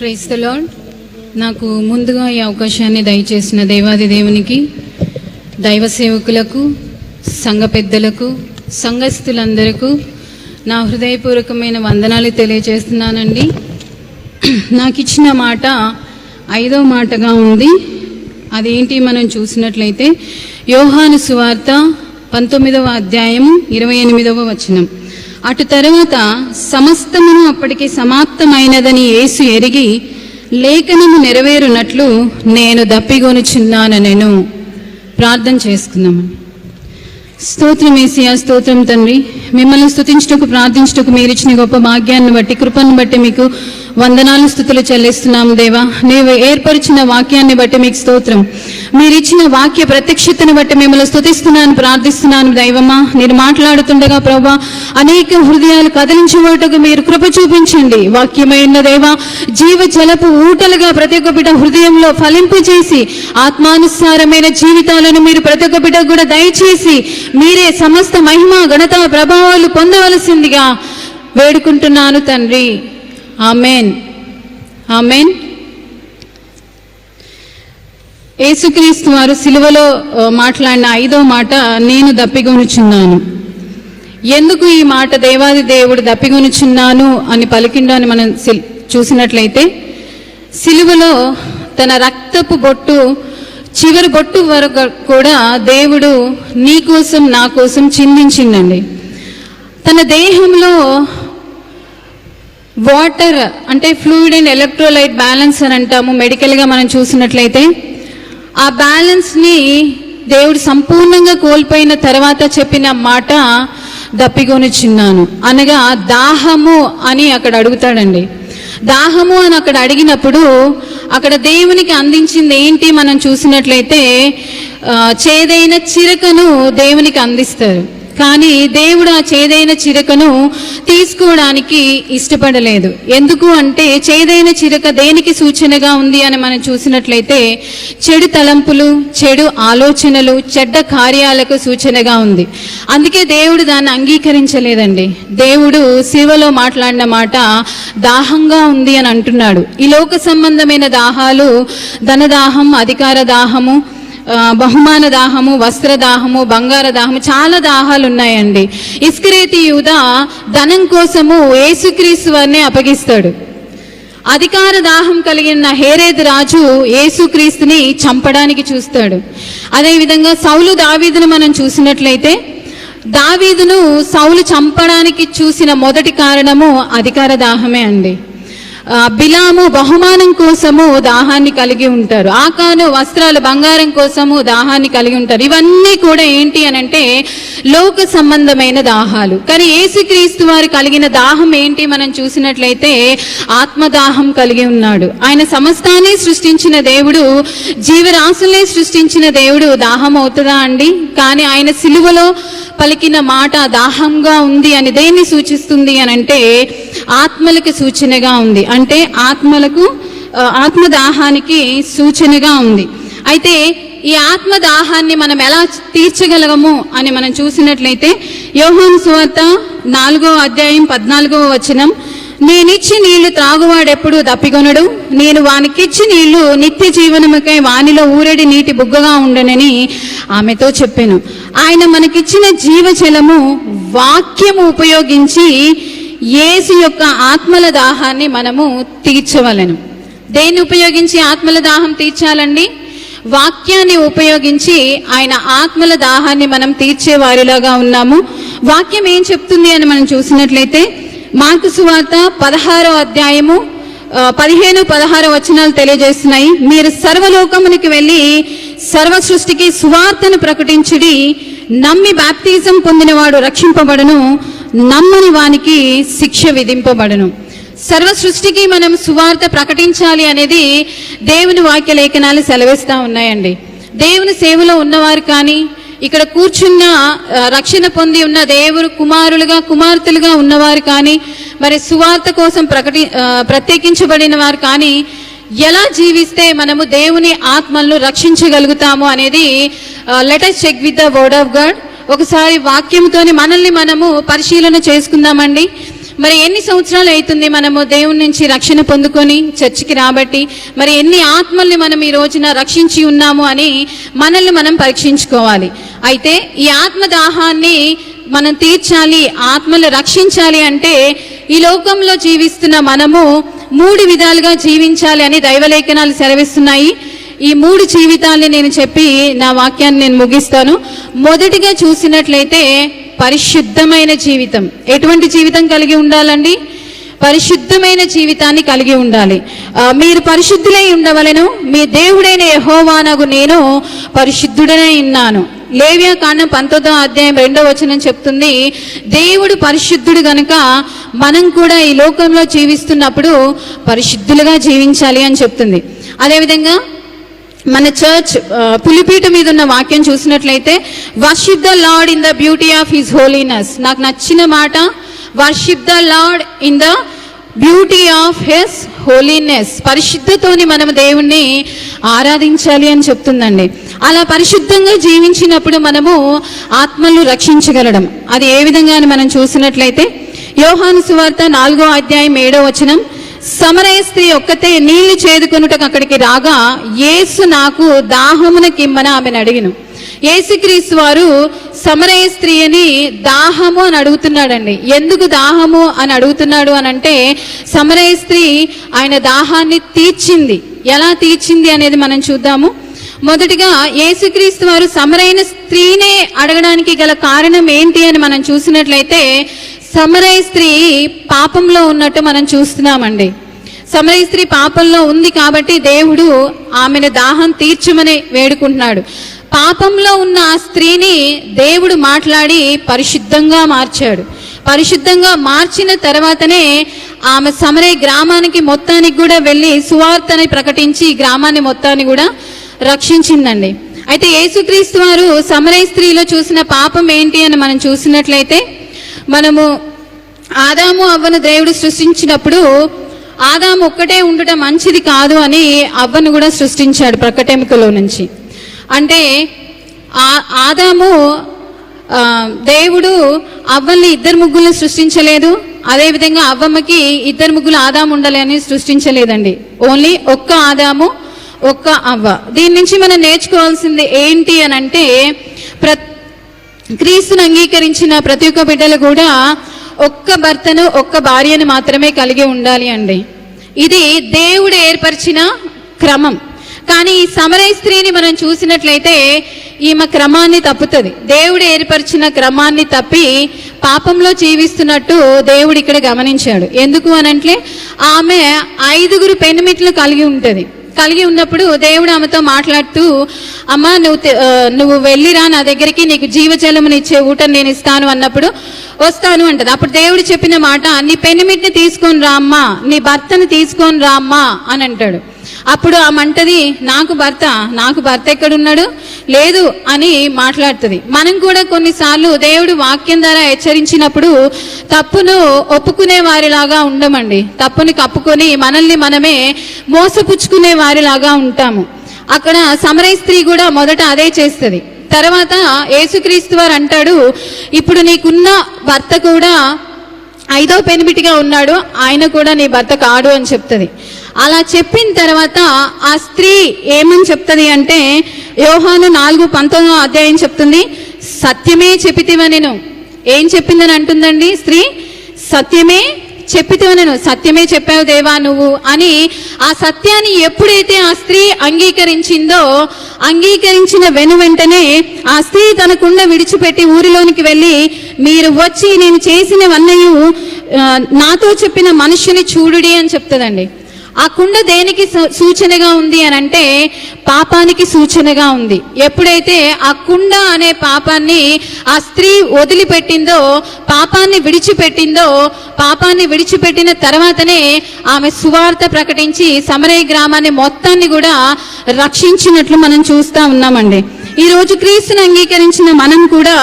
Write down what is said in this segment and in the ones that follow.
Praise the lord నాకు ముందుగా ఈ అవకాశాన్ని దయచేసిన దేవాది దేవునికి దైవ సేవకులకు సంఘ పెద్దలకు సంఘస్థులందరకు నా హృదయపూర్వకమైన వందనాలు తెలియజేస్తున్నానండి. నాకు ఇచ్చిన మాట ఐదో మాటగా ఉంది. అదేంటి మనం చూసినట్లయితే యోహాను సువార్త పంతొమ్మిదవ అధ్యాయము ఇరవై ఎనిమిదవ వచనం. అటు తరువాత సమస్తమును అప్పటికి సమాప్తమైనదని యేసు ఎరిగి లేఖనము నెరవేరునట్లు నేను దప్పిగొనుచున్నానెను ప్రార్థన చేసుకుందామని స్తోత్రం ఏసియా స్తోత్రం తండ్రి. మిమ్మల్ని స్తుతించుటకు ప్రార్థించుటకు మీరు ఇచ్చిన గొప్ప భాగ్యాన్ని బట్టి కృపను బట్టి మీకు వందనాలు స్థుతులు చెల్లిస్తున్నాము దేవా. నీవు ఏర్పరిచిన వాక్యాన్ని బట్టి మీకు స్తోత్రం. మీరిచ్చిన వాక్య ప్రత్యక్షతను బట్టి మిమ్మల్ని స్థుతిస్తున్నాను ప్రార్థిస్తున్నాను దైవమా. మీరు మాట్లాడుతుండగా ప్రభా అనేక హృదయాలు కదిలించుకోటకు మీరు కృప చూపించండి. వాక్యమైన దేవా జీవ జలపు ఊటలుగా ప్రతి ఒక్క బిడ్డ హృదయంలో ఫలింపు చేసి ఆత్మానుసారమైన జీవితాలను మీరు ప్రతి ఒక్క బిడ్డ కూడా దయచేసి మీరే సమస్త మహిమ ఘనత ప్రభావాలు పొందవలసిందిగా వేడుకుంటున్నాను తండ్రి. ఆమెన్. ఆమెన్. యేసుక్రీస్తు వారు సిలువలో మాట్లాడిన ఐదో మాట నేను దప్పిగొనుచున్నాను ఎందుకు ఈ మాట దేవాది దేవుడు దప్పిగొనుచున్నాను అని పలికిండు అని మనం చూసినట్లయితే సిలువలో తన రక్తపు బొట్టు చివరి బొట్టు వరకు కూడా దేవుడు నీ కోసం నా కోసం చిందించిందండి తన దేహంలో వాటర్ అంటే ఫ్లూయిడ్ అండ్ ఎలక్ట్రోలైట్ బ్యాలెన్స్ అని అంటాము. మెడికల్గా మనం చూసినట్లయితే ఆ బ్యాలెన్స్ని దేవుడు సంపూర్ణంగా కోల్పోయిన తర్వాత చెప్పిన మాట దప్పిగొనిచున్నాను అనగా దాహము అని అక్కడ అడుగుతాడండి. దాహము అని అక్కడ అడిగినప్పుడు అక్కడ దేవునికి అందించింది ఏంటి మనం చూసినట్లయితే చేదైన చిరకను దేవునికి అందిస్తారు. కానీ దేవుడు ఆ చేదైన చిరకను తీసుకోవడానికి ఇష్టపడలేదు. ఎందుకు అంటే చేదైన చిరక దేనికి సూచనగా ఉంది అని మనం చూసినట్లయితే చెడు తలంపులు చెడు ఆలోచనలు చెడ్డ కార్యాలకు సూచనగా ఉంది. అందుకే దేవుడు దాన్ని అంగీకరించలేదండి. దేవుడు శివలో మాట్లాడిన మాట దాహంగా ఉంది అని అంటున్నాడు. ఈ లోక సంబంధమైన దాహాలు ధనదాహం అధికార దాహము బహుమాన దాహము వస్త్ర దాహము బంగార దాహము చాలా దాహాలు ఉన్నాయండి. ఇస్క్రేతి యూద ధనం కోసము ఏసుక్రీస్తు వారిని అప్పగిస్తాడు. అధికార దాహం కలిగిన హేరేద్ రాజు ఏసుక్రీస్తుని చంపడానికి చూస్తాడు. అదేవిధంగా సౌలు దావీదును మనం చూసినట్లయితే దావీదును సౌలు చంపడానికి చూసిన మొదటి కారణము అధికార దాహమే అండి. బిలాము బహుమానం కోసము దాహాన్ని కలిగి ఉంటారు. ఆకాను వస్త్రాలు బంగారం కోసము దాహాన్ని కలిగి ఉంటారు. ఇవన్నీ కూడా ఏంటి అని అంటే లోక సంబంధమైన దాహాలు. కానీ ఏసుక్రీస్తు వారు కలిగిన దాహం ఏంటి మనం చూసినట్లయితే ఆత్మదాహం కలిగి ఉన్నాడు. ఆయన సమస్తాన్ని సృష్టించిన దేవుడు జీవరాశుల్ని సృష్టించిన దేవుడు దాహం అవుతుందా అండి? కానీ ఆయన సిలువలో పలికిన మాట దాహంగా ఉంది అని దేన్ని సూచిస్తుంది అని అంటే ఆత్మలకు సూచనగా ఉంది. అంటే ఆత్మలకు ఆత్మ ఆత్మదాహానికి సూచనగా ఉంది. అయితే ఈ ఆత్మదాహాన్ని మనం ఎలా తీర్చగలగము అని మనం చూసినట్లయితే యోహాను సువార్త నాలుగో అధ్యాయం పద్నాలుగో వచనం నేనిచ్చి నీళ్ళు త్రాగువాడెప్పుడు దప్పికొనడు? నేను వానికిచ్చి నీళ్ళు నిత్య జీవనముకై వానిలో ఊరడి నీటి బుగ్గగా ఉండనని ఆమెతో చెప్పాను. ఆయన మనకిచ్చిన జీవజలము వాక్యము ఉపయోగించి యేసు యొక్క ఆత్మల దాహాన్ని మనము తీర్చవలను. దేన్ని ఉపయోగించి ఆత్మల దాహం తీర్చాలండి? వాక్యాన్ని ఉపయోగించి ఆయన ఆత్మల దాహాన్ని మనం తీర్చే వారిలాగా ఉన్నాము. వాక్యం ఏం చెప్తుంది అని మనం చూసినట్లయితే మార్కు సువార్త పదహారో అధ్యాయము పదిహేను పదహారు వచనాలు తెలియజేస్తున్నాయి. మీరు సర్వలోకమునికి వెళ్ళి సర్వ సృష్టికి సువార్తను ప్రకటించుడి నమ్మి బాప్తిజం పొందినవాడు రక్షింపబడును. నమ్మని వానికి శిక్ష విధింపబడను. సర్వ సృష్టికి మనం సువార్త ప్రకటించాలి అనేది దేవుని వాక్య లేఖనాలు సెలవిస్తూ ఉన్నాయండి. దేవుని సేవలో ఉన్నవారు కానీ ఇక్కడ కూర్చున్న రక్షణ పొంది ఉన్న దేవుడు కుమారులుగా కుమార్తెలుగా ఉన్నవారు కానీ మరి సువార్త కోసం ప్రకటి ప్రత్యేకించబడిన వారు కానీ ఎలా జీవిస్తే మనము దేవుని ఆత్మలను రక్షించగలుగుతాము అనేది latest check with the word of God ఒకసారి వాక్యంతోని మనల్ని మనము పరిశీలన చేసుకుందామండి. మరి ఎన్ని సంవత్సరాలు అవుతుంది మనము దేవుని నుంచి రక్షణ పొందుకొని చర్చికి రాబట్టి? మరి ఎన్ని ఆత్మల్ని మనం ఈ రోజున రక్షించి ఉన్నాము అని మనల్ని మనం పరీక్షించుకోవాలి. అయితే ఈ ఆత్మ దాహాన్ని మనం తీర్చాలి ఆత్మలు రక్షించాలి అంటే ఈ లోకంలో జీవిస్తున్న మనము మూడు విధాలుగా జీవించాలి అని దైవలేఖనాలు సెలవిస్తున్నాయి. ఈ మూడు జీవితాల్ని నేను చెప్పి నా వాక్యాన్ని నేను ముగిస్తాను. మొదటిగా చూసినట్లయితే పరిశుద్ధమైన జీవితం. ఎటువంటి జీవితం కలిగి ఉండాలండి? పరిశుద్ధమైన జీవితాన్ని కలిగి ఉండాలి. మీరు పరిశుద్ధులై ఉండవలెను. మీ దేవుడైన యహోవానగు నేను పరిశుద్ధుడనై ఉన్నాను. లేవ్యా కాండం పంతొమ్మిదో అధ్యాయం రెండో వచనం చెప్తుంది దేవుడు పరిశుద్ధుడు గనుక మనం కూడా ఈ లోకంలో జీవిస్తున్నప్పుడు పరిశుద్ధులుగా జీవించాలి అని చెప్తుంది. అదేవిధంగా మన చర్చ్ uh, పులిపీట మీద ఉన్న వాక్యం చూసినట్లయితే worship the lord in the beauty of his holiness నాకు నచ్చిన మాట worship the lord in the beauty of his holiness పరిశుద్ధతోని మనం దేవుణ్ణి ఆరాధించాలి అని చెప్తుందండి. అలా పరిశుద్ధంగా జీవించినప్పుడు మనము ఆత్మలు రక్షించగలడం. అది ఏ విధంగా అని మనం చూసినట్లయితే యోహాను సువార్త నాలుగో అధ్యాయం ఏడో వచనం సమరయ స్త్రీ ఒక్కతే నీళ్ళు చేదుకొనుటకు అక్కడికి రాగా యేసు నాకు దాహమున కిమ్మన ఆమెను అడిగిను. యేసుక్రీస్తు వారు సమరయ స్త్రీ అని దాహము అని అడుగుతున్నాడండి. ఎందుకు దాహము అని అడుగుతున్నాడు? అని అంటే సమరయ స్త్రీ ఆయన దాహాన్ని తీర్చింది. ఎలా తీర్చింది? అనేది మనం చూద్దాము. మొదటిగా యేసుక్రీస్తు వారు సమరైన స్త్రీనే అడగడానికి గల కారణం ఏంటి అని మనం చూసినట్లయితే సమరయ స్త్రీ పాపంలో ఉన్నట్టు మనం చూస్తున్నామండి. సమరయ స్త్రీ పాపంలో ఉంది కాబట్టి దేవుడు ఆమెను దాహం తీర్చమని వేడుకుంటున్నాడు. పాపంలో ఉన్న ఆ స్త్రీని దేవుడు మాట్లాడి పరిశుద్ధంగా మార్చాడు. పరిశుద్ధంగా మార్చిన తర్వాతనే ఆమె సమరే గ్రామానికి మొత్తానికి కూడా వెళ్ళి సువార్తని ప్రకటించి గ్రామాన్ని మొత్తాన్ని కూడా రక్షించిందండి. అయితే యేసుక్రీస్తు వారు సమరయ స్త్రీలో చూసిన పాపం ఏంటి అని మనం చూసినట్లయితే మనము ఆదాము అవ్వను దేవుడు సృష్టించినప్పుడు ఆదాము ఒక్కటే ఉండటం మంచిది కాదు అని అవ్వను కూడా సృష్టించాడు ప్రకటింపులో నుంచి. అంటే ఆ ఆదాము దేవుడు అవ్వల్ని ఇద్దరు ముగ్గులను సృష్టించలేదు. అదేవిధంగా అవ్వమ్మకి ఇద్దరు ముగ్గులు ఆదాము ఉండాలి అని సృష్టించలేదండి. ఓన్లీ ఒక్క ఆదాము ఒక్క అవ్వ. దీని నుంచి మనం నేర్చుకోవాల్సింది ఏంటి అని అంటే ప్రతి క్రీస్తును అంగీకరించిన ప్రతి ఒక్క బిడ్డలు కూడా ఒక్క భర్తను ఒక్క భార్యను మాత్రమే కలిగి ఉండాలి అండి. ఇది దేవుడు ఏర్పరిచిన క్రమం. కానీ ఈ సమరయ స్త్రీని మనం చూసినట్లయితే ఈమె క్రమాన్ని తప్పుతుంది. దేవుడు ఏర్పరిచిన క్రమాన్ని తప్పి పాపంలో జీవిస్తున్నట్టు దేవుడు ఇక్కడ గమనించాడు. ఎందుకు అనంటే ఆమె ఐదుగురు పెనిమిట్లు కలిగి ఉంటుంది. కలిగి ఉన్నప్పుడు దేవుడు ఆమెతో మాట్లాడుతూ అమ్మ నువ్వు నువ్వు వెళ్ళిరా నా దగ్గరికి నీకు జీవజలముని ఇచ్చే ఊటను నేను ఇస్తాను అన్నప్పుడు వస్తాను అంటది. అప్పుడు దేవుడు చెప్పిన మాట నీ పెనిమిటిని తీసుకొని రా అమ్మా నీ భర్తను తీసుకొని రా అమ్మా అని అంటాడు. అప్పుడు ఆ మంటది నాకు భర్త నాకు భర్త ఎక్కడున్నాడు? లేదు అని మాట్లాడుతుంది. మనం కూడా కొన్నిసార్లు దేవుడు వాక్యం ద్వారా హెచ్చరించినప్పుడు తప్పును ఒప్పుకునే వారిలాగా ఉండమండి. తప్పుని కప్పుకొని మనల్ని మనమే మోసపుచ్చుకునే వారిలాగా ఉంటాము. అక్కడ సమరయ స్త్రీ కూడా మొదట అదే చేస్తుంది. తర్వాత యేసుక్రీస్తు వారు అంటాడు ఇప్పుడు నీకున్న భర్త కూడా ఐదో పెనిమిటిగా ఉన్నాడు. ఆయన కూడా నీ భర్త కాడు అని చెప్తుంది. అలా చెప్పిన తర్వాత ఆ స్త్రీ ఏమని చెప్తుంది అంటే యోహాను నాలుగు పంతొమ్మిదో అధ్యాయం చెప్తుంది సత్యమే చెప్పితివ నేను? ఏం చెప్పిందని అంటుందండి స్త్రీ? సత్యమే చెప్పితివ సత్యమే చెప్పావు దేవా నువ్వు అని ఆ సత్యాన్ని ఎప్పుడైతే ఆ స్త్రీ అంగీకరించిందో అంగీకరించిన వెను వెంటనే ఆ స్త్రీ తన కుండ విడిచిపెట్టి ఊరిలోనికి వెళ్ళి మీరు వచ్చి నేను చేసినవన్నయు నాతో చెప్పిన మనుషుని చూడుడి అని చెప్తుందండి. ఆ కుండ దేనికి సూ- సూచనగా ఉంది అని అంటే పాపానికి సూచనగా ఉంది. ఎప్పుడైతే ఆ కుండ అనే పాపాన్ని ఆ స్త్రీ వదిలిపెట్టిందో పాపాన్ని విడిచిపెట్టిందో పాపాన్ని విడిచిపెట్టిన తర్వాతనే ఆమె సువార్త ప్రకటించి సమరయ గ్రామాన్ని మొత్తాన్ని కూడా రక్షించినట్లు మనం చూస్తా ఉన్నామండి. ఈ రోజు క్రీస్తుని అంగీకరించిన మనం కూడా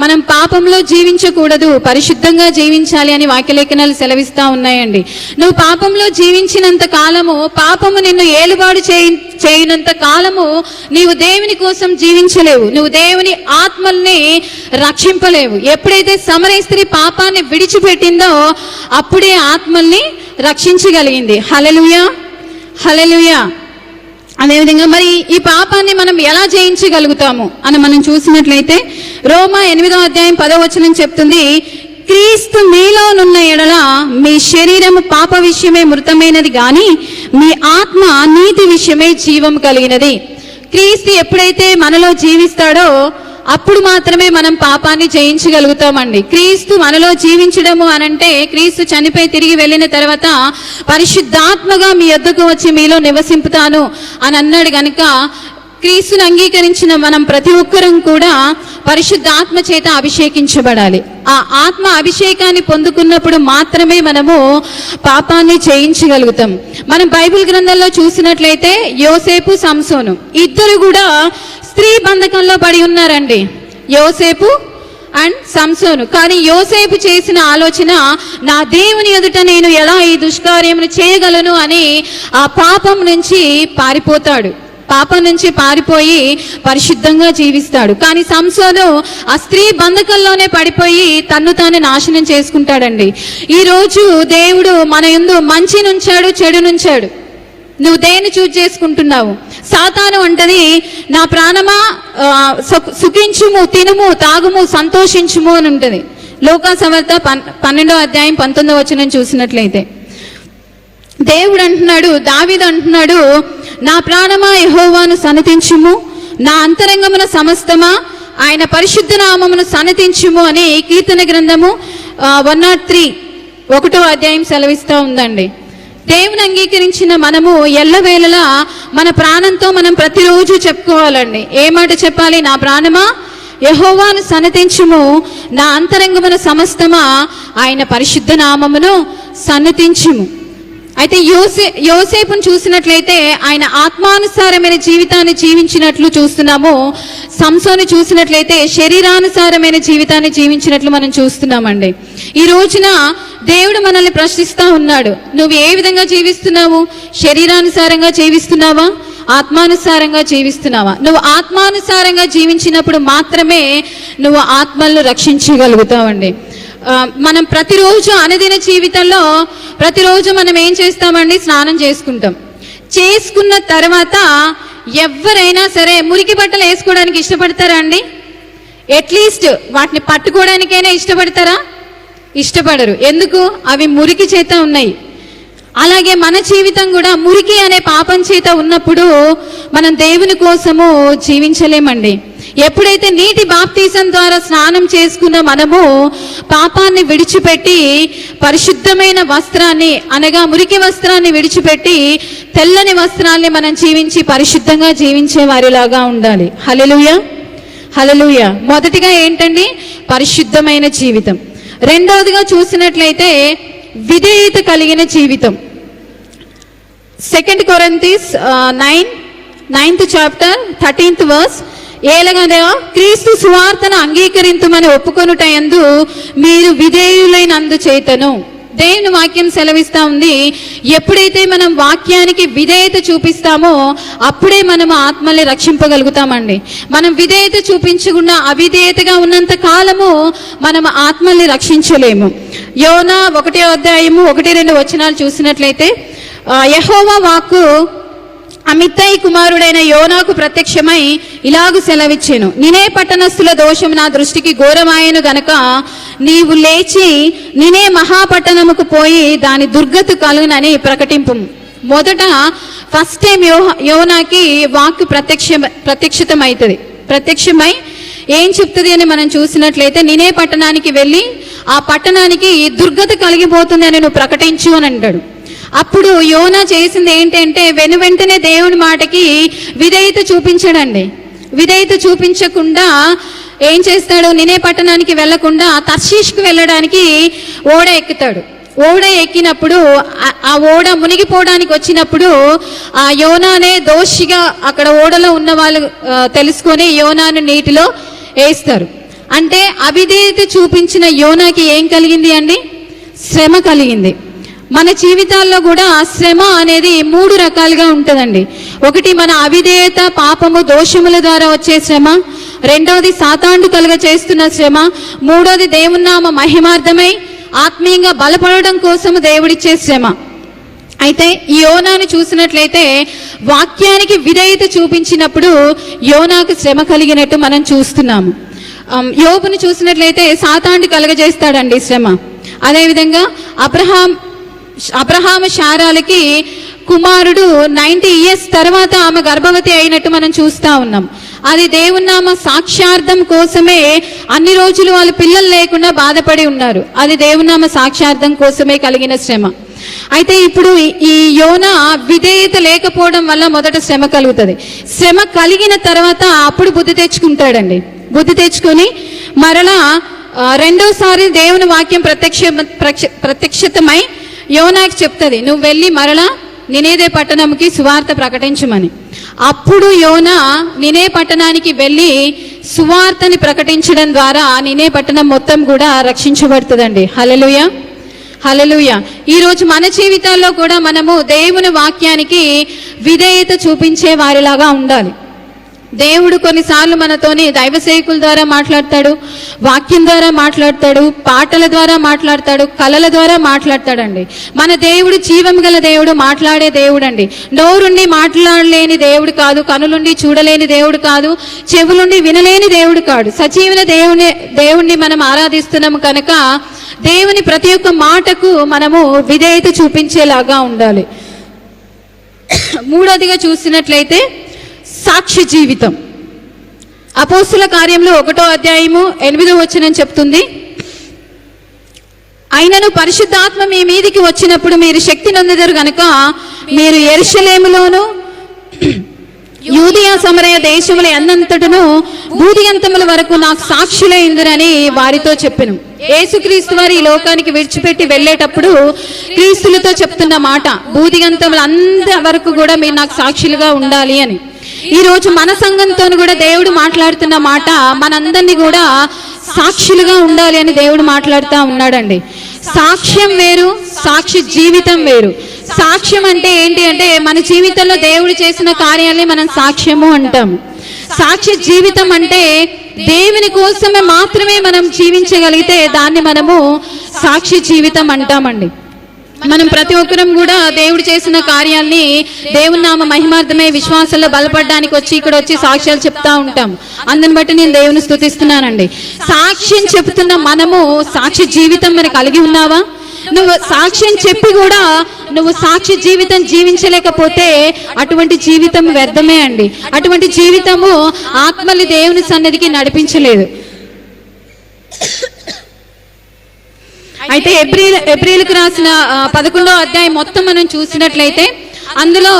మనం పాపంలో జీవించకూడదు పరిశుద్ధంగా జీవించాలి అని వాక్యలేఖనాలు సెలవిస్తా ఉన్నాయండి. నువ్వు పాపంలో జీవించినంత కాలము పాపము నిన్ను ఏలుబాటు చేయి చేయనంత కాలము నీవు దేవుని కోసం జీవించలేవు. నువ్వు దేవుని ఆత్మల్ని రక్షింపలేవు. ఎప్పుడైతే సమరయ స్త్రీ పాపాన్ని విడిచిపెట్టిందో అప్పుడే ఆత్మల్ని రక్షించగలిగింది. హలలుయా హలలుయా అదేవిధంగా మరి ఈ పాపాన్ని మనం ఎలా జయించగలుగుతాము అని మనం చూసినట్లయితే రోమా ఎనిమిదో అధ్యాయం పదవచనం చెప్తుంది క్రీస్తు మీలోనున్న ఎడల మీ శరీరము పాప విషయమే మృతమైనది గాని మీ ఆత్మ నీతి విషయమే జీవం కలిగినది. క్రీస్తు ఎప్పుడైతే మనలో జీవిస్తాడో అప్పుడు మాత్రమే మనం పాపాన్ని జయించగలుగుతామండి. క్రీస్తు మనలో జీవించడము అనంటే క్రీస్తు చనిపోయి తిరిగి వెళ్ళిన తర్వాత పరిశుద్ధాత్మగా మీ యొద్దకు వచ్చి మీలో నివసింపుతాను అని అన్నాడు కనుక క్రీస్తుని అంగీకరించిన మనం ప్రతి ఒక్కరం కూడా పరిశుద్ధాత్మ చేత అభిషేకించబడాలి. ఆ ఆత్మ అభిషేకాన్ని పొందుకున్నప్పుడు మాత్రమే మనము పాపాన్ని చేయించగలుగుతాం. మనం బైబిల్ గ్రంథంలో చూసినట్లయితే యోసేపు సంసోను ఇద్దరు కూడా స్త్రీ బంధకంలో పడి ఉన్నారండి. యోసేపు అండ్ సంసోను. కానీ యోసేపు చేసిన ఆలోచన నా దేవుని ఎదుట నేను ఎలా ఈ దుష్కార్యమును చేయగలను అని ఆ పాపం నుంచి పారిపోతాడు. పాపం నుంచి పారిపోయి పరిశుద్ధంగా జీవిస్తాడు. కానీ సంసోను ఆ స్త్రీ బంధకంలోనే పడిపోయి తన్ను తాను నాశనం చేసుకుంటాడండి. ఈ రోజు దేవుడు మన యందు మంచి నుంచాడు చెడు నుంచాడు. నువ్వు దేన్ని చూజ్ చేసుకుంటున్నావు? సాతాను అంటది నా ప్రాణమా సుఖించుము తినుము తాగుము సంతోషించుము అని ఉంటది. లోకా సమర్థ పన్నెండో అధ్యాయం పంతొమ్మిదో వచనం చూసినట్లయితే. దేవుడు అంటున్నాడు దావీదు అంటున్నాడు నా ప్రాణమా యహోవాను సనతించుము నా అంతరంగమున సమస్తమా? ఆయన పరిశుద్ధ నామమును సనతించుము అని కీర్తన గ్రంథము వన్ నాట్ త్రీ ఒకటో అధ్యాయం సెలవిస్తూ ఉందండి. దేవుని అంగీకరించిన మనము ఎల్లవేళలా మన ప్రాణంతో మనం ప్రతిరోజు చెప్పుకోవాలండి. ఏ మాట చెప్పాలి? నా ప్రాణమా? యహోవాను సన్నతించుము. నా అంతరంగమున సమస్తమా? ఆయన పరిశుద్ధ నామమును సన్నతించుము. అయితే యోసే యోసేపును చూసినట్లయితే ఆయన ఆత్మానుసారమైన జీవితాన్ని జీవించినట్లు చూస్తున్నాము. సంసోని చూసినట్లయితే శరీరానుసారమైన జీవితాన్ని జీవించినట్లు మనం చూస్తున్నామండి. ఈ రోజున దేవుడు మనల్ని ప్రశ్నిస్తా ఉన్నాడు. నువ్వు ఏ విధంగా జీవిస్తున్నావు? శరీరానుసారంగా జీవిస్తున్నావా? ఆత్మానుసారంగా జీవిస్తున్నావా? నువ్వు ఆత్మానుసారంగా జీవించినప్పుడు మాత్రమే నువ్వు ఆత్మలను రక్షించగలుగుతావండి. అండి మనం ప్రతిరోజు అనదిన జీవితంలో ప్రతిరోజు మనం ఏం చేస్తామండి? స్నానం చేసుకుంటాం. చేసుకున్న తర్వాత ఎవరైనా సరే మురికి బట్టలు వేసుకోవడానికి ఇష్టపడతారా అండి అట్లీస్ట్ వాటిని పట్టుకోవడానికైనా ఇష్టపడతారా? ఇష్టపడరు. ఎందుకు? అవి మురికి చేత ఉన్నాయి. అలాగే మన జీవితం కూడా మురికి అనే పాపం చేత ఉన్నప్పుడు మనం దేవుని కోసము జీవించలేమండి. ఎప్పుడైతే నీటి బాప్తీసం ద్వారా స్నానం చేసుకున్న మనము పాపాన్ని విడిచిపెట్టి పరిశుద్ధమైన వస్త్రాన్ని అనగా మురికి వస్త్రాన్ని విడిచిపెట్టి తెల్లని వస్త్రాన్ని మనం జీవించి పరిశుద్ధంగా జీవించే వారిలాగా ఉండాలి. హలలుయ హలలుయ మొదటిగా ఏంటండి? పరిశుద్ధమైన జీవితం. రెండవదిగా చూసినట్లయితే విధేయత కలిగిన జీవితం. Second Corinthians nine ninth chapter thirteenth verse ఏలగనగా క్రీస్తు సువార్తను అంగీకరింతుమని ఒప్పుకొనుట ఎందు మీరు విధేయులైనందు చేతను దేవుని వాక్యం సెలవిస్తా ఉంది. ఎప్పుడైతే మనం వాక్యానికి విధేయత చూపిస్తామో అప్పుడే మనం ఆత్మల్ని రక్షింపగలుగుతామండి. మనం విధేయత చూపించకుండా అవిధేయతగా ఉన్నంత కాలము మనం ఆత్మల్ని రక్షించలేము. యోనా ఒకటే అధ్యాయము ఒకటి రెండు వచనాలు చూసినట్లయితే యహోవా వాక్కు అమిత్తయి కుమారుడైన యోనాకు ప్రత్యక్షమై ఇలాగు సెలవిచ్చాను. నినే పట్టణస్థుల దోషం నా దృష్టికి ఘోరమాయను గనక నీవు లేచి నినే మహాపట్టణముకు పోయి దాని దుర్గతి కలుగునని ప్రకటింపు. మొదట ఫస్ట్ టైం యో యోనాకి వాక్ ప్రత్యక్ష ప్రత్యక్షితమవుతుంది ప్రత్యక్షమై ఏం చెప్తుంది అని మనం చూసినట్లయితే నినే పట్టణానికి వెళ్ళి ఆ పట్టణానికి దుర్గతి కలిగిపోతుంది అని నువ్వు ప్రకటించు అని అంటాడు. అప్పుడు యోనా చేసింది ఏంటంటే వెను వెంటనే దేవుని మాటకి విధేయత చూపించాడండి. విధేయత చూపించకుండా ఏం చేస్తాడు? నినే పట్టణానికి వెళ్ళకుండా తర్షీష్కి వెళ్ళడానికి ఓడ ఎక్కుతాడు. ఓడ ఎక్కినప్పుడు ఆ- ఓడ మునిగిపోవడానికి వచ్చినప్పుడు ఆ యోనానే దోషిగా అక్కడ ఓడలో ఉన్న వాళ్ళు తెలుసుకొని యోనాను నీటిలో వేస్తారు. అంటే అవిధేయత చూపించిన యోనాకి ఏం కలిగింది అండి? శ్రమ కలిగింది. మన జీవితాల్లో కూడా శ్రమ అనేది మూడు రకాలుగా ఉంటుందండి. ఒకటి మన అవిధేయత పాపము దోషముల ద్వారా వచ్చే శ్రమ. రెండవది సాతాండు కలుగ చేస్తున్న శ్రమ. మూడవది దేవునామ మహిమార్థమై ఆత్మీయంగా బలపడడం కోసం దేవుడిచ్చే శ్రమ. అయితే ఈ యోనాను చూసినట్లయితే వాక్యానికి విధేయత చూపించినప్పుడు యోనాకు శ్రమ కలిగినట్టు మనం చూస్తున్నాము. యోపును యోబును చూసినట్లయితే సాతాండు కలగజేస్తాడండి శ్రమ. అదేవిధంగా అబ్రహాం అబ్రహాము శారాలకి కుమారుడు నైన్టీ ఇయర్స్ తర్వాత ఆమె గర్భవతి అయినట్టు మనం చూస్తా ఉన్నాం. అది దేవునామ సాక్ష్యార్థం కోసమే అన్ని రోజులు వాళ్ళు పిల్లలు లేకుండా బాధపడి ఉన్నారు. అది దేవునామ సాక్ష్యార్థం కోసమే కలిగిన శ్రమ. అయితే ఇప్పుడు ఈ- యోన విధేయత లేకపోవడం వల్ల మొదట శ్రమ కలుగుతుంది. శ్రమ కలిగిన తర్వాత అప్పుడు బుద్ధి తెచ్చుకుంటాడండి. బుద్ధి తెచ్చుకొని మరలా రెండోసారి దేవుని వాక్యం ప్రత్యక్ష ప్రక్ష- ప్రత్యక్షితమై యోనాకి చెప్తుంది నువ్వు వెళ్ళి మరలా నినేదే పట్టణంకి సువార్త ప్రకటించమని. అప్పుడు యోన నినే పట్టణానికి వెళ్ళి సువార్తని ప్రకటించడం ద్వారా నినే పట్టణం మొత్తం కూడా రక్షించబడుతుందండి. హలలుయ హలలుయ ఈరోజు మన జీవితాల్లో కూడా మనము దేవుని వాక్యానికి విధేయత చూపించే వారిలాగా ఉండాలి. దేవుడు కొన్నిసార్లు మనతోని దైవ సేవకుల ద్వారా మాట్లాడతాడు వాక్యం ద్వారా మాట్లాడతాడు పాటల ద్వారా మాట్లాడతాడు కళల ద్వారా మాట్లాడతాడండి. మన దేవుడు జీవం గల దేవుడు మాట్లాడే దేవుడు అండి నోరుండి మాట్లాడలేని దేవుడు కాదు కనులుండి చూడలేని దేవుడు కాదు చెవులుండి వినలేని దేవుడు కాదు సజీవన దేవుని దేవుణ్ణి మనం ఆరాధిస్తున్నాము కనుక దేవుని ప్రతి ఒక్క మాటకు మనము విధేయత చూపించేలాగా ఉండాలి. మూడోదిగా చూసినట్లయితే సాక్షి జీవితం. అపోస్తుల కార్యంలో ఒకటో అధ్యాయము ఎనిమిదో వచ్చిన చెప్తుంది. అయినను పరిశుద్ధాత్మ మీ మీదికి వచ్చినప్పుడు మీరు శక్తి నొందెదరు గనుక మీరు ఎరుషలేములోను యూదియా సమరయ దేశముల ఎన్నంతటను బూదిగంతముల వరకు నాకు సాక్షులైందిరని వారితో చెప్పిన. ఏసుక్రీస్తు వారి ఈ లోకానికి విడిచిపెట్టి వెళ్ళేటప్పుడు క్రీస్తులతో చెప్తున్న మాట భూదిగంతముల అంత వరకు కూడా మీరు నాకు సాక్షులుగా ఉండాలి అని. ఈ రోజు మన సంఘంతో కూడా దేవుడు మాట్లాడుతున్న మాట మనందరినీ కూడా సాక్షులుగా ఉండాలి అని దేవుడు మాట్లాడుతూ ఉన్నాడండి. సాక్ష్యం వేరు సాక్షి జీవితం వేరు. సాక్ష్యం అంటే ఏంటి అంటే మన జీవితంలో దేవుడు చేసిన కార్యాలని మనం సాక్ష్యము అంటాం. సాక్ష్య జీవితం అంటే దేవుని కోసమే మాత్రమే మనం జీవించగలిగితే దాన్ని మనము సాక్షి జీవితం అంటామండి. మనం ప్రతి ఒక్కరం కూడా దేవుడు చేసిన కార్యాల్ని దేవుని నామ మహిమార్థమే విశ్వాసంలో బలపడడానికి వచ్చి ఇక్కడ వచ్చి సాక్ష్యాలు చెప్తా ఉంటాం. అందుని బట్టి నేను దేవుని స్థుతిస్తున్నానండి. సాక్ష్యం చెప్తున్న మనము సాక్షి జీవితం మరి కలిగి ఉన్నావా? నువ్వు సాక్ష్యం చెప్పి కూడా నువ్వు సాక్షి జీవితం జీవించలేకపోతే అటువంటి జీవితం వ్యర్థమే అండి. అటువంటి జీవితము ఆత్మలి దేవుని సన్నిధికి నడిపించలేదు. అయితే ఏప్రిల్ ఏప్రిల్కి రాసిన ఆ, పదకొండో అధ్యాయం మొత్తం మనం చూసినట్లయితే అందులో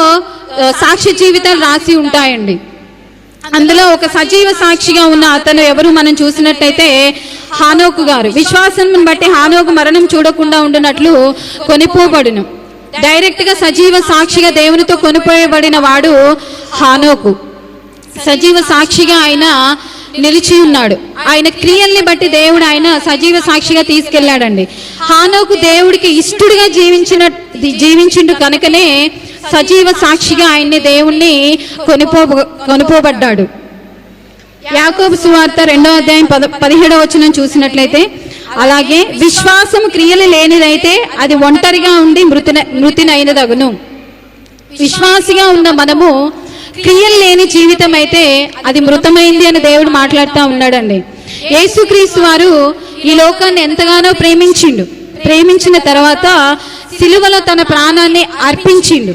సాక్షి జీవితాలు రాసి ఉంటాయండి. అందులో ఒక సజీవ సాక్షిగా ఉన్న అతను ఎవరు మనం చూసినట్టయితే హానోకు గారు. విశ్వాసం బట్టి హానోకు మరణం చూడకుండా ఉండినట్లు కొనిపోబడును. డైరెక్ట్గా సజీవ సాక్షిగా దేవునితో కొనిపోయబడిన వాడు హానోకు. సజీవ సాక్షిగా ఆయన నిలిచి ఉన్నాడు. ఆయన క్రియల్ని బట్టి దేవుడు ఆయన సజీవ సాక్షిగా తీసుకెళ్ళాడండి హానోకు దేవుడికి ఇష్టడుగా జీవించిన జీవించిండు కనుకనే సజీవ సాక్షిగా ఆయన్ని దేవుణ్ణి కొనిపో కొనిపోబడ్డాడు. యాకోబు సువార్త రెండో అధ్యాయం పద పదిహేడవ వచనం చూసినట్లయితే అలాగే విశ్వాసం క్రియలు లేనిదైతే అది ఒంటరిగా ఉండి మృతి మృతినైనదగును. విశ్వాసిగా ఉన్న మనము క్రియలు లేని జీవితం అయితే అది మృతమైంది అని దేవుడు మాట్లాడుతూ ఉన్నాడండి. యేసుక్రీస్తు వారు ఈ లోకాన్ని ఎంతగానో ప్రేమించిండు. ప్రేమించిన తర్వాత సిలువలో తన ప్రాణాన్ని అర్పించిండు.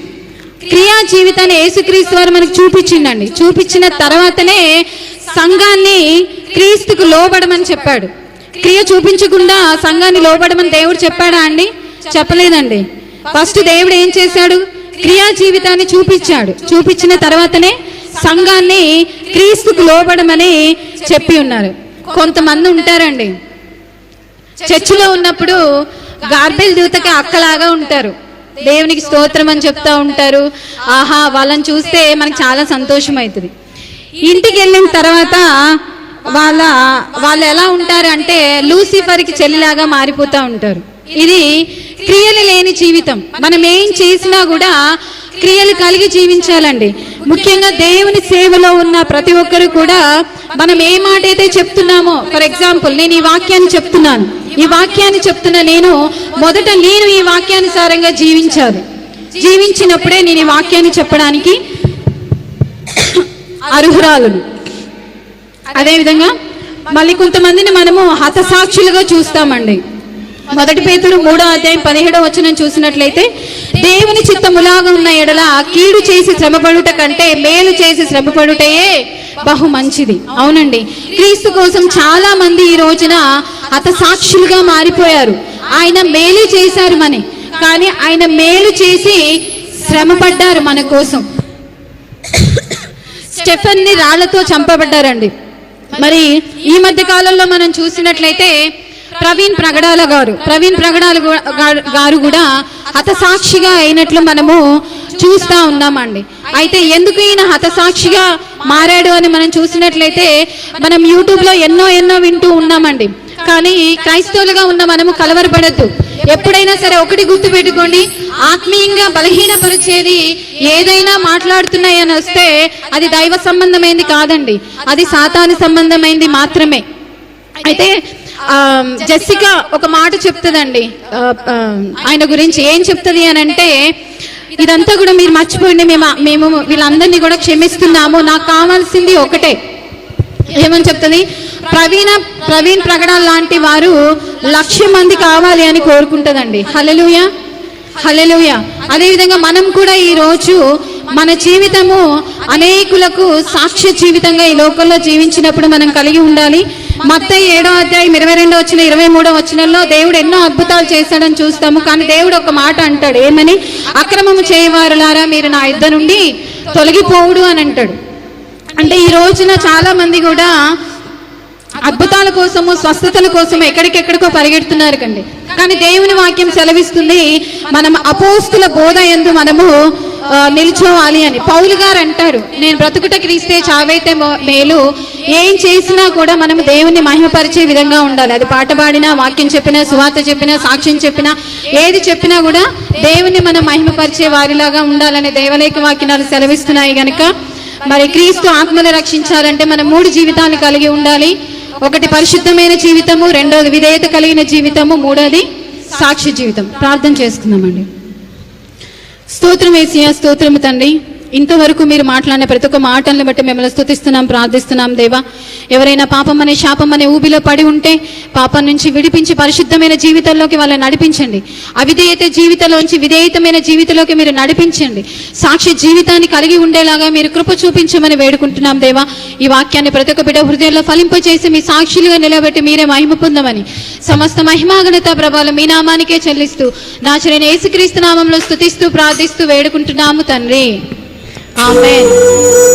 క్రియా జీవితాన్ని యేసుక్రీస్తు వారు మనకు చూపించిండండి. చూపించిన తర్వాతనే సంఘాన్ని క్రీస్తుకు లోబడమని చెప్పాడు. క్రియ చూపించకుండా సంఘాన్ని లోబడమని దేవుడు చెప్పాడా అండి? చెప్పలేదండి. ఫస్ట్ దేవుడు ఏం చేశాడు? క్రియా జీవితాన్ని చూపించాడు. చూపించిన తర్వాతనే సంఘాన్ని క్రీస్తుకు లోబడమని చెప్పి ఉన్నారు. కొంతమంది ఉంటారండి. చర్చిలో ఉన్నప్పుడు గార్బేజ్ దూతకి అక్కలాగా ఉంటారు. దేవునికి స్తోత్రం అని చెప్తా ఉంటారు. ఆహా వాళ్ళని చూస్తే మనకు చాలా సంతోషం అవుతుంది ఇంటికి వెళ్ళిన తర్వాత వాళ్ళ వాళ్ళు ఎలా ఉంటారు అంటే లూసిఫర్కి చెల్లిలాగా మారిపోతూ ఉంటారు. ఇది క్రియలు లేని జీవితం. మనం ఏం చేసినా కూడా క్రియలు కలిగి జీవించాలండి. ముఖ్యంగా దేవుని సేవలో ఉన్న ప్రతి ఒక్కరు కూడా మనం ఏ మాట అయితే చెప్తున్నామో ఫర్ ఎగ్జాంపుల్ నేను ఈ వాక్యాన్ని చెప్తున్నాను. ఈ వాక్యాన్ని చెప్తున్న నేను మొదట నేను ఈ వాక్యానుసారంగా జీవించాలి. జీవించినప్పుడే నేను ఈ వాక్యాన్ని చెప్పడానికి అర్హురాలను. అదేవిధంగా మళ్ళీ కొంతమందిని మనము హతసాక్షులుగా చూస్తామండి. మొదటి పేతుడు మూడో అధ్యాయం పదిహేడో వచ్చనం చూసినట్లయితే దేవుని చిత్తములాగా ఉన్న ఎడల కీడు చేసి శ్రమపడుట కంటే మేలు చేసి శ్రమపడుటయే బహు మంచిది. అవునండి. క్రీస్తు కోసం చాలా మంది ఈ రోజున హతసాక్షులుగా మారిపోయారు. ఆయన మేలు చేశారు మని. కానీ ఆయన మేలు చేసి శ్రమపడ్డారు మన కోసం. స్టెఫన్ని రాళ్ళతో చంపబడ్డారండి. మరి ఈ మధ్య కాలంలో మనం చూసినట్లయితే ప్రవీణ్ ప్రగడాల గారు. ప్రవీణ్ ప్రగడాల గారు కూడా హతసాక్షిగా అయినట్లు మనము చూస్తా ఉన్నామండి. అయితే ఎందుకు ఈయన హతసాక్షిగా మారాడు అని మనం చూసినట్లయితే మనం యూట్యూబ్లో ఎన్నో ఎన్నో వింటూ ఉన్నామండి. కానీ క్రైస్తవులుగా ఉన్న మనము కలవరపడద్దు. ఎప్పుడైనా సరే ఒకటి గుర్తు పెట్టుకోండి ఆత్మీయంగా బలహీనపరిచేది ఏదైనా మాట్లాడుతున్నాయని వస్తే అది దైవ సంబంధమైంది కాదండి. అది సాతాను సంబంధమైంది మాత్రమే. అయితే జెస్సికా ఒక మాట చెప్తుందండి. ఆ, ఆ, ఆయన గురించి ఏం చెప్తుంది అని అంటే ఇదంతా కూడా మీరు మర్చిపోయింది మేము మేము వీళ్ళందరినీ కూడా క్షమిస్తున్నాము. నాకు కావాల్సింది ఒకటే. ఏమని చెప్తుంది? ప్రవీణ ప్రవీణ్ ప్రకటన లాంటి వారు లక్ష మంది కావాలి అని కోరుకుంటుందండి. హలలుయ హలలుయ అదేవిధంగా మనం కూడా ఈ రోజు మన జీవితము అనేకులకు సాక్ష్య జీవితంగా ఈ లోకంలో జీవించినప్పుడు మనం కలిగి ఉండాలి. మత్త ఏడో అధ్యాయం ఇరవై రెండో వచ్చిన ఇరవై మూడో వచ్చినలో దేవుడు ఎన్నో అద్భుతాలు చేశాడని చూస్తాము. కానీ దేవుడు ఒక మాట అంటాడు. ఏమని? అక్రమము చేయవారులారా మీరు నా యుద్ధ నుండి తొలగిపోవుడు అని అంటాడు. అంటే ఈ రోజున చాలా మంది కూడా అద్భుతాల కోసము స్వస్థతల కోసము ఎక్కడికెక్కడికో పరిగెడుతున్నారు కండి. కానీ దేవుని వాక్యం సెలవిస్తుంది మనం అపోస్తుల బోధ ఎందు మనము నిల్చోవాలి అని. పౌలు గారు అంటారు నేను బ్రతుకుట క్రీస్తే చావైతే మో- మేలు. ఏం చేసినా కూడా మనం దేవుని మహిమపరిచే విధంగా ఉండాలి. అది పాట పాడినా వాక్యం చెప్పినా సువార్త చెప్పినా సాక్ష్యం చెప్పినా ఏది చెప్పినా కూడా దేవుని మనం మహిమపరిచే వారిలాగా ఉండాలని దేవలేఖ వాక్యాలు సెలవిస్తున్నాయి గనుక మరి క్రీస్తు ఆత్మను రక్షించాలంటే మనం మూడు జీవితాలు కలిగి ఉండాలి. ఒకటి పరిశుద్ధమైన జీవితము రెండోది విధేయత కలిగిన జీవితము మూడోది సాక్షి జీవితం. ప్రార్థన చేసుకుందామండి. స్తోత్రం వేసియా స్తోత్రము తండ్రి. ఇంతవరకు మీరు మాట్లాడిన ప్రతి ఒక్క మాటలను బట్టి మిమ్మల్ని స్తుతిస్తున్నాం ప్రార్థిస్తున్నాం. దేవా ఎవరైనా పాపం అనే శాపం అనే ఊబిలో పడి ఉంటే పాపం నుంచి విడిపించి పరిశుద్ధమైన జీవితంలోకి వాళ్ళని నడిపించండి. అవిధేయత జీవితంలోంచి విధేయతమైన జీవితంలోకి మీరు నడిపించండి. సాక్షి జీవితాన్ని కలిగి ఉండేలాగా మీరు కృప చూపించమని వేడుకుంటున్నాం దేవా. ఈ వాక్యాన్ని ప్రతి ఒక్క బిడ్డ హృదయంలో ఫలింపచేసి మీ సాక్షులుగా నిలబెట్టి మీరే మహిమ పొందమని సమస్త మహిమాగణత ప్రభావం మీ నామానికే చెల్లిస్తూ నాచరైన యేసుక్రీస్తు నామంలో స్థుతిస్తూ ప్రార్థిస్తూ వేడుకుంటున్నాము తండ్రి. ఆమెన్.